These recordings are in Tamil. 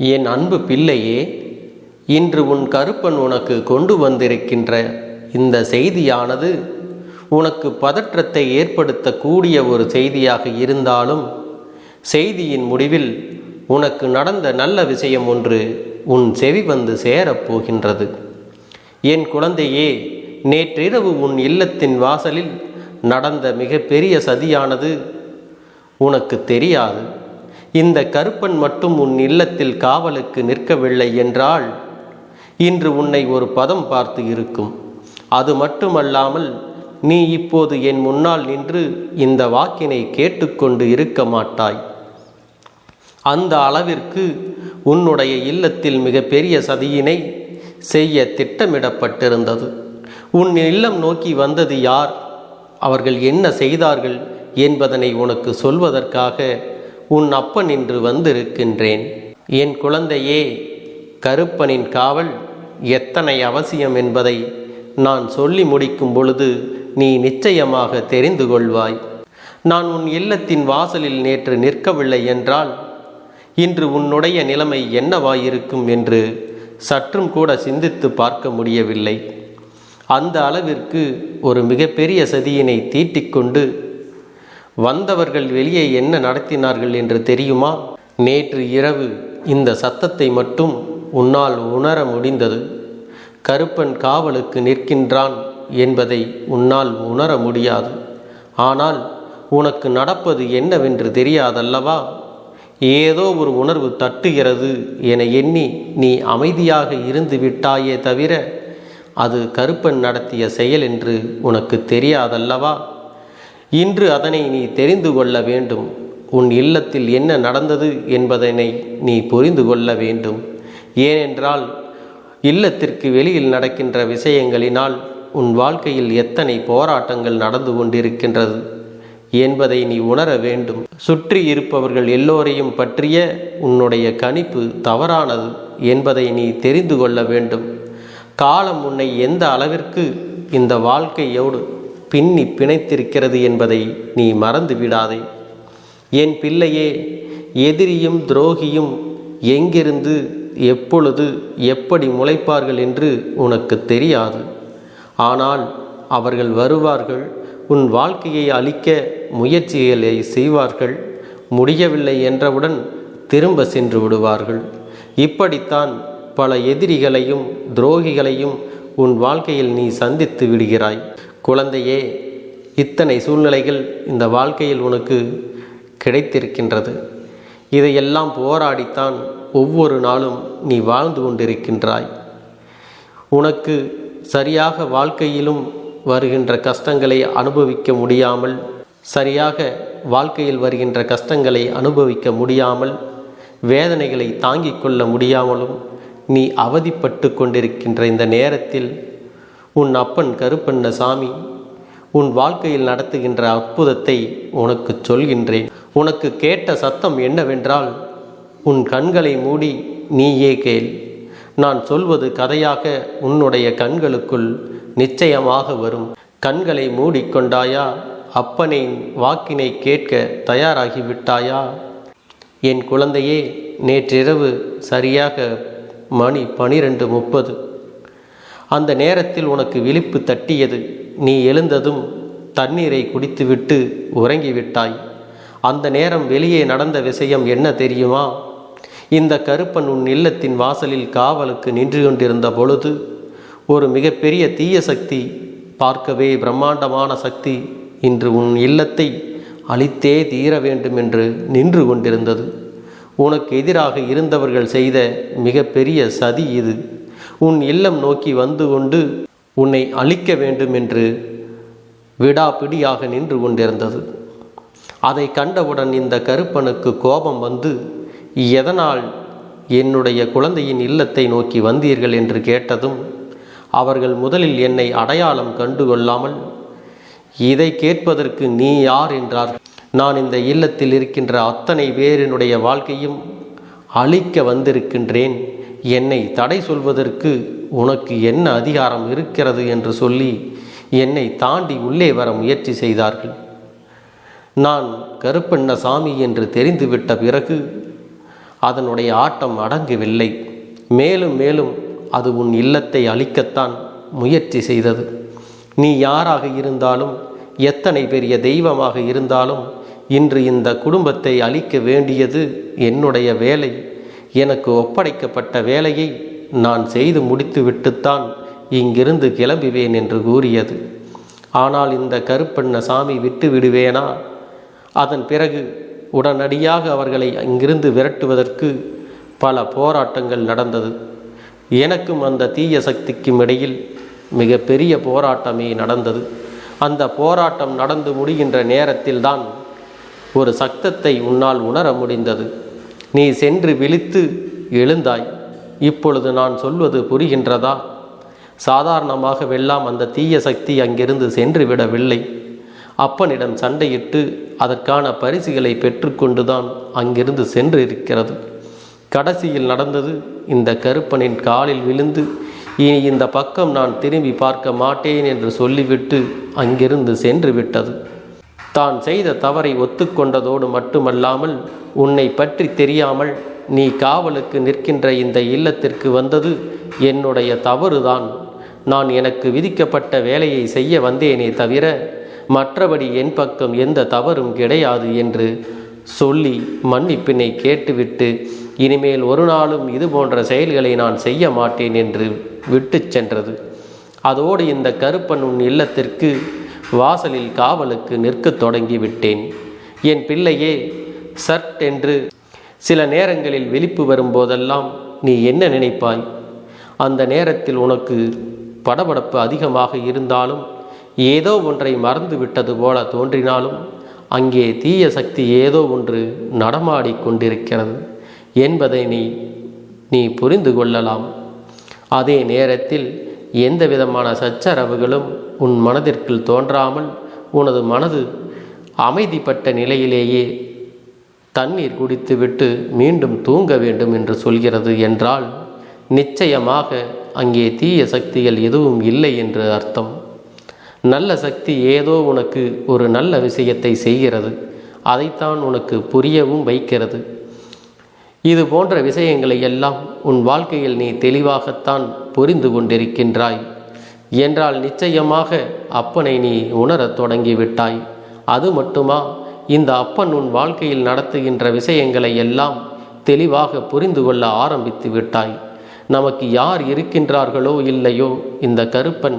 என் அன்பு பிள்ளையே இன்று உன் கருப்பன் உனக்கு கொண்டு வந்திருக்கின்ற இந்த செய்தியானது உனக்கு பதற்றத்தை ஏற்படுத்தக்கூடிய ஒரு செய்தியாக இருந்தாலும் செய்தியின் முடிவில் உனக்கு நடந்த நல்ல விஷயம் ஒன்று உன் செவி வந்து சேரப்போகின்றது என் குழந்தையே நேற்றிரவு உன் இல்லத்தின் வாசலில் நடந்த மிகப்பெரிய சதியானது உனக்கு தெரியாது. இந்த கருப்பன் மட்டும் உன் இல்லத்தில் காவலுக்கு நிற்கவில்லை என்றால் இன்று உன்னை ஒரு பதம் பார்த்து இருக்கும். அது மட்டுமல்லாமல் நீ இப்போது என் முன்னால் நின்று இந்த வாக்கினை கேட்டுக்கொண்டு இருக்க மாட்டாய். அந்த அளவிற்கு உன்னுடைய இல்லத்தில் மிகப்பெரிய சதியினை செய்ய திட்டமிடப்பட்டிருந்தது. உன் இல்லம் நோக்கி வந்தது யார்? அவர்கள் என்ன செய்தார்கள் என்பதனை உனக்கு சொல்வதற்காக உன் அப்பன் இன்று வந்திருக்கின்றேன். என் குழந்தையே கருப்பனின் காவல் எத்தனை அவசியம் என்பதை நான் சொல்லி முடிக்கும் பொழுது நீ நிச்சயமாக தெரிந்து கொள்வாய். நான் உன் இல்லத்தின் வாசலில் நேற்று நிற்கவில்லை என்றால் இன்று உன்னுடைய நிலைமை என்னவாயிருக்கும் என்று சற்றும் கூட சிந்தித்து பார்க்க முடியவில்லை. அந்த அளவிற்கு ஒரு மிகப்பெரிய சதியினை தீட்டிக்கொண்டு வந்தவர்கள் வெளியே என்ன நடத்தினார்கள் என்று தெரியுமா? நேற்று இரவு இந்த சத்தத்தை மட்டும் உன்னால் உணர முடிந்தது. கருப்பன் காவலுக்கு நிற்கின்றான் என்பதை உன்னால் உணர முடியாது. ஆனால் உனக்கு நடப்பது என்னவென்று தெரியாதல்லவா? ஏதோ ஒரு உணர்வு தட்டுகிறது என எண்ணி நீ அமைதியாக இருந்து விட்டாயே தவிர அது கருப்பன் நடத்திய செயல் என்று உனக்கு தெரியாதல்லவா? இன்று அதனை நீ தெரிந்து கொள்ள வேண்டும். உன் இல்லத்தில் என்ன நடந்தது என்பதனை நீ புரிந்து கொள்ள வேண்டும். ஏனென்றால் இல்லத்திற்கு வெளியில் நடக்கின்ற விஷயங்களினால் உன் வாழ்க்கையில் எத்தனை போராட்டங்கள் நடந்து கொண்டிருக்கின்றது என்பதை நீ உணர வேண்டும். சுற்றி இருப்பவர்கள் எல்லோரையும் பற்றிய உன்னுடைய கணிப்பு தவறானது என்பதை நீ தெரிந்து கொள்ள வேண்டும். காலம் உன்னை எந்த அளவிற்கு இந்த வாழ்க்கையோடு பின்னி பிணைத்திருக்கிறது என்பதை நீ மறந்து விடாதே. என் பிள்ளையே எதிரியும் துரோகியும் எங்கிருந்து எப்பொழுது எப்படி முளைப்பார்கள் என்று உனக்கு தெரியாது. ஆனால் அவர்கள் வருவார்கள் உன் வாழ்க்கையை அழிக்க முயற்சிகளை செய்வார்கள் முடியவில்லை என்றவுடன் திரும்ப சென்று விடுவார்கள். இப்படித்தான் பல எதிரிகளையும் துரோகிகளையும் உன் வாழ்க்கையில் நீ சந்தித்து விடுகிறாய். குழந்தையே இத்தனை சூழ்நிலைகள் இந்த வாழ்க்கையில் உனக்கு கிடைத்திருக்கின்றது. இதையெல்லாம் போராடித்தான் ஒவ்வொரு நாளும் நீ வாழ்ந்து கொண்டிருக்கின்றாய். உனக்கு சரியாக வாழ்க்கையிலும் வருகின்ற கஷ்டங்களை அனுபவிக்க முடியாமல் சரியாக வாழ்க்கையில் வருகின்ற கஷ்டங்களை அனுபவிக்க முடியாமல் வேதனைகளை தாங்கிக் கொள்ள முடியாமலும் நீ அவதிப்பட்டு கொண்டிருக்கின்ற இந்த நேரத்தில் உன் அப்பன் கருப்பண்ண சாமி உன் வாழ்க்கையில் நடத்துகின்ற அற்புதத்தை உனக்கு சொல்கின்றேன். உனக்கு கேட்ட சத்தம் என்னவென்றால் உன் கண்களை மூடி நீயே கேள். நான் சொல்வது கதையாக உன்னுடைய கண்களுக்குள் நிச்சயமாக வரும். கண்களை மூடிக்கொண்டாயா? அப்பனின் வாக்கினை கேட்க தயாராகிவிட்டாயா? என் குழந்தையே நேற்றிரவு சரியாக மணி பனிரெண்டு முப்பது. அந்த நேரத்தில் உனக்கு விழிப்பு தட்டியது. நீ எழுந்ததும் தண்ணீரை குடித்துவிட்டு உறங்கிவிட்டாய். அந்த நேரம் வெளியே நடந்த விஷயம் என்ன தெரியுமா? இந்த கருப்பன் உன் இல்லத்தின் வாசலில் காவலுக்கு நின்று கொண்டிருந்த பொழுது ஒரு மிகப்பெரிய தீய சக்தி பார்க்கவே பிரம்மாண்டமான சக்தி இன்று உன் இல்லத்தை அழித்தே தீர வேண்டும் என்று நின்று கொண்டிருந்தது. உனக்கு எதிராக இருந்தவர்கள் செய்த மிகப்பெரிய சதி இது. உன் இல்லம் நோக்கி வந்து கொண்டு உன்னை அழிக்க வேண்டும் என்று விடாபிடியாக நின்று கொண்டிருந்தது. அதை கண்டவுடன் இந்த கருப்பனுக்கு கோபம் வந்து எதனால் என்னுடைய குழந்தையின் இல்லத்தை நோக்கி வந்தீர்கள்? என்று கேட்டதும் அவர்கள் முதலில் என்னை அடையாளம் கண்டு கொள்ளாமல் இதை கேட்பதற்கு நீ யார்? என்றார். நான் இந்த இல்லத்தில் இருக்கின்ற அத்தனை பேரினுடைய வாழ்க்கையும் அழிக்க வந்திருக்கின்றேன். என்னை தடை சொல்வதற்கு உனக்கு என்ன அதிகாரம் இருக்கிறது என்று சொல்லி என்னை தாண்டி உள்ளே வர முயற்சி செய்தார்கள். நான் கருப்பண்ண சாமி என்று தெரிந்துவிட்ட பிறகு அதனுடைய ஆட்டம் அடங்கவில்லை. மேலும் மேலும் அது உன் இல்லத்தை அழிக்கத்தான் முயற்சி செய்தது. நீ யாராக இருந்தாலும் எத்தனை பெரிய தெய்வமாக இருந்தாலும் இன்று இந்த குடும்பத்தை அழிக்க வேண்டியது என்னுடைய வேலை. எனக்கு ஒப்படைக்கப்பட்ட வேலையை நான் செய்து முடித்துவிட்டுத்தான் இங்கிருந்து கிளம்புவேன் என்று கூறியது. ஆனால் இந்த கருப்பண்ண சாமி விட்டு விடுவேனா? அதன் பிறகு உடனடியாக அவர்களை அங்கிருந்து விரட்டுவதற்கு பல போராட்டங்கள் நடந்தது. எனக்கும் அந்த தீய சக்திக்கும் இடையில் மிக பெரிய போராட்டமே நடந்தது. அந்த போராட்டம் நடந்து முடிகின்ற நேரத்தில்தான் ஒரு சக்தத்தை உன்னால் உணர முடிந்தது. நீ சென்று விழித்து எழுந்தாய். இப்பொழுது நான் சொல்வது புரிகின்றதா? சாதாரணமாக வெல்லாம் அந்த தீய சக்தி அங்கிருந்து சென்று விடவில்லை. அப்பனிடம் சண்டையிட்டு அதற்கான பரிசுகளை பெற்றுக்கொண்டுதான் அங்கிருந்து சென்று இருக்கிறது. கடைசியில் நடந்தது இந்த கருப்பனின் காலில் விழுந்து இனி இந்த பக்கம் நான் திரும்பி பார்க்க மாட்டேன் என்று சொல்லிவிட்டு அங்கிருந்து சென்று விட்டது. தான் செய்த தவறை ஒத்துக்கொண்டதோடு மட்டுமல்லாமல் உன்னை பற்றி தெரியாமல் நீ காவலுக்கு நிற்கின்ற இந்த இல்லத்திற்கு வந்தது என்னுடைய தவறுதான். நான் எனக்கு விதிக்கப்பட்ட வேலையை செய்ய வந்தேனே தவிர மற்றபடி என் பக்கம் எந்த தவறும் கிடையாது என்று சொல்லி மன்னிப்பினை கேட்டுவிட்டு இனிமேல் ஒரு நாளும் இது போன்ற செயல்களை நான் செய்ய மாட்டேன் என்று விட்டு சென்றது. அதோடு இந்த கருப்பன் உன் இல்லத்திற்கு வாசலில் காவலுக்கு நிற்கத் தொடங்கி விட்டேன் என் பிள்ளையே சர்ட் என்று சில நேரங்களில் விழிப்பு வரும்போதெல்லாம் நீ என்ன நினைப்பாய்? அந்த நேரத்தில் உனக்கு படபடப்பு அதிகமாக இருந்தாலும் ஏதோ ஒன்றை மறந்து விட்டது போல தோன்றினாலும் அங்கே தீய சக்தி ஏதோ ஒன்று நடமாடிக் கொண்டிருக்கிறது என்பதை நீ நீ புரிந்து கொள்ளலாம். அதே நேரத்தில் எந்த விதமான சச்சரவுகளும் உன் மனதிற்குள் தோன்றாமல் உனது மனது அமைதிப்பட்ட நிலையிலேயே தண்ணீர் குடித்துவிட்டு மீண்டும் தூங்க வேண்டும் என்று சொல்கிறது என்றால் நிச்சயமாக அங்கே தீய சக்திகள் எதுவும் இல்லை என்று அர்த்தம். நல்ல சக்தி ஏதோ உனக்கு ஒரு நல்ல விஷயத்தை செய்கிறது. அதைத்தான் உனக்கு புரியவும் வைக்கிறது. இது போன்ற விஷயங்களை எல்லாம் உன் வாழ்க்கையில் நீ தெளிவாகத்தான் புரிந்து கொண்டிருக்கின்றாய். என்றால் நிச்சயமாக அப்பனை நீ உணரத் தொடங்கிவிட்டாய். அது மட்டுமா? இந்த அப்பன் உன் வாழ்க்கையில் நடத்துகின்ற விஷயங்களை எல்லாம் தெளிவாக புரிந்து கொள்ள ஆரம்பித்து விட்டாய். நமக்கு யார் இருக்கின்றார்களோ இல்லையோ இந்த கருப்பன்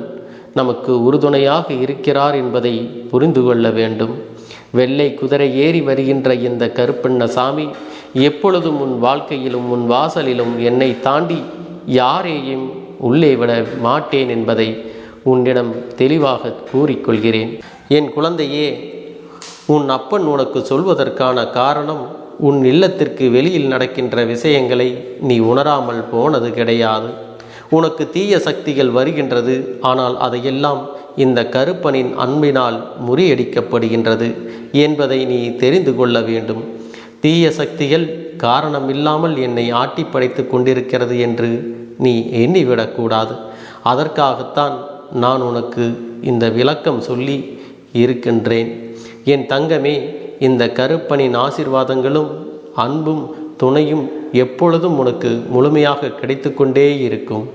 நமக்கு உறுதுணையாக இருக்கிறார் என்பதை புரிந்து கொள்ள வேண்டும். வெள்ளை குதிரை ஏறி வருகின்ற இந்த கருப்பண்ண சாமி எப்பொழுதும் உன் வாழ்க்கையிலும் உன் வாசலிலும் என்னை தாண்டி யாரையும் உள்ளே விட மாட்டேன் என்பதை உன்னிடம் தெளிவாக கூறிக்கொள்கிறேன். என் குழந்தையே உன் அப்பன் உனக்கு சொல்வதற்கான காரணம் உன் இல்லத்திற்கு வெளியில் நடக்கின்ற விஷயங்களை நீ உணராமல் போனது கிடையாது. உனக்கு தீய சக்திகள் வருகின்றது ஆனால் அதையெல்லாம் இந்த கருப்பனின் அன்பினால் முறியடிக்கப்படுகின்றது என்பதை நீ தெரிந்து கொள்ள வேண்டும். தீய சக்திகள் காரணமில்லாமல் என்னை ஆட்டி படைத்து கொண்டிருக்கிறது என்று நீ எண்ணிவிடக்கூடாது. அதற்காகத்தான் நான் உனக்கு இந்த விளக்கம் சொல்லி இருக்கின்றேன். என் தங்கமே இந்த கருப்பனின் ஆசிர்வாதங்களும் அன்பும் துணையும் எப்பொழுதும் உனக்கு முழுமையாக கிடைத்து கொண்டே இருக்கும்.